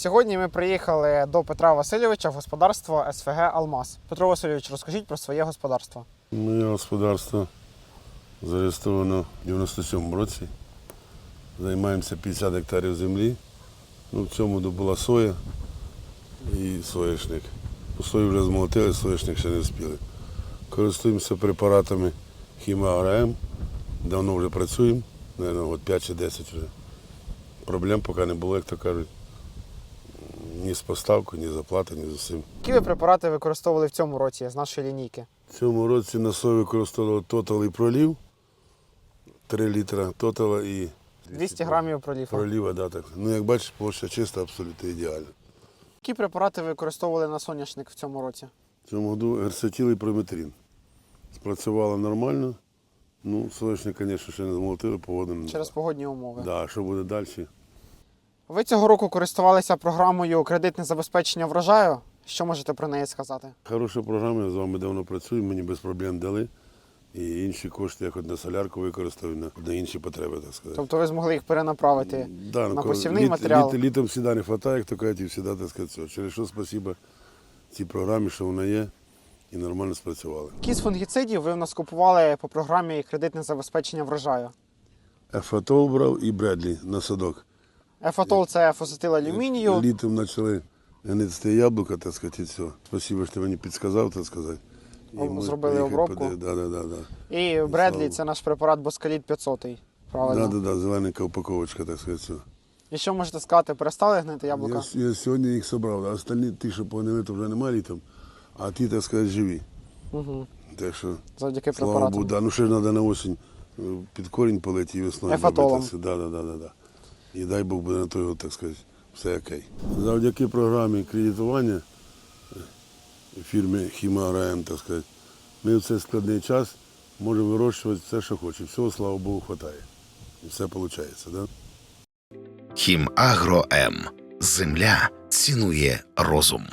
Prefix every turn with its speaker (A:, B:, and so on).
A: Сьогодні ми приїхали до Петра Васильовича в господарство СФГ Алмаз. Петро Васильович, розкажіть про своє господарство.
B: Моє господарство зареєстровано в 97 році. Займаємося 50 гектарів землі. Ну, в цьому була соя і соняшник. Ну, Сою вже змолотили, соняшник ще не встигли. Користуємося препаратами Хімаграем. Давно вже працюємо, мабуть, от 5 чи 10 вже. Проблем поки не було, як то кажуть. Ні з поставкою, ні з оплатою, ні з усім.
A: Які ви препарати використовували в цьому році з нашої лінійки?
B: В цьому році на сою використовував тотал і пролів. 3 літра тотала і
A: 200 грамів проліфа.
B: проліва. Да, так. Ну, як бачиш, площа чиста, абсолютно ідеальна.
A: Які препарати використовували на соняшник в цьому році?
B: В цьому году герцетіл і прометрин. Спрацювало нормально. Ну, соняшник, звісно, ще не змолотили, погоди не
A: Через погодні умови.
B: Да, що буде далі?
A: Ви цього року користувалися програмою кредитне забезпечення врожаю. Що можете про неї сказати?
B: Хороша програма, я з вами давно працюю, мені без проблем дали. І інші кошти я хоч на солярку використовую, на, на інші потреби, так сказати.
A: Тобто ви змогли їх перенаправити
B: Да, ну,
A: на посівний
B: літ-
A: матеріал.
B: літ- літом завжди не вистачає, як то кажуть, і завжди, так сказати, все. Через що спасибо цій програмі, що вона є, і нормально спрацювали.
A: Які з фунгіцидів ви в нас купували по програмі кредитне забезпечення врожаю?
B: Ефатол брав і Бредлі на садок.
A: Ефатол це фосетил алюмінію.
B: Літом почали гнити яблука, так сказати, і все. Спасибо, що ти мені підказав, так сказати. І ми
A: зробили
B: поїхали
A: обробку.
B: Да, да, да, да.
A: І Бредлі це наш препарат Боскаліт 500. Правильно.
B: Да, да, да, зелененька упаковочка, так сказати, все.
A: І що можете сказати? Перестали гнити яблука?
B: Я, с- я сьогодні їх зібрав, а остальні ті, що погнили, то вже немає літом, а ті, так сказати, живі.
A: Угу.
B: Так що,
A: Завдяки
B: слава
A: препаратам.
B: Богу, да. ну ще ж треба на осінь е, під корінь полити і весною
A: Ефатолом.
B: Да, да, да, да, да. І дай Бог буде на той так сказати, все окей. Завдяки програмі кредитування е, фірми Хімаграєм, так сказати, ми в цей складний час можемо вирощувати все, що хочемо. Всього, слава Богу, вистачає. І все виходить, да?
C: Хімагро М. Земля цінує розум.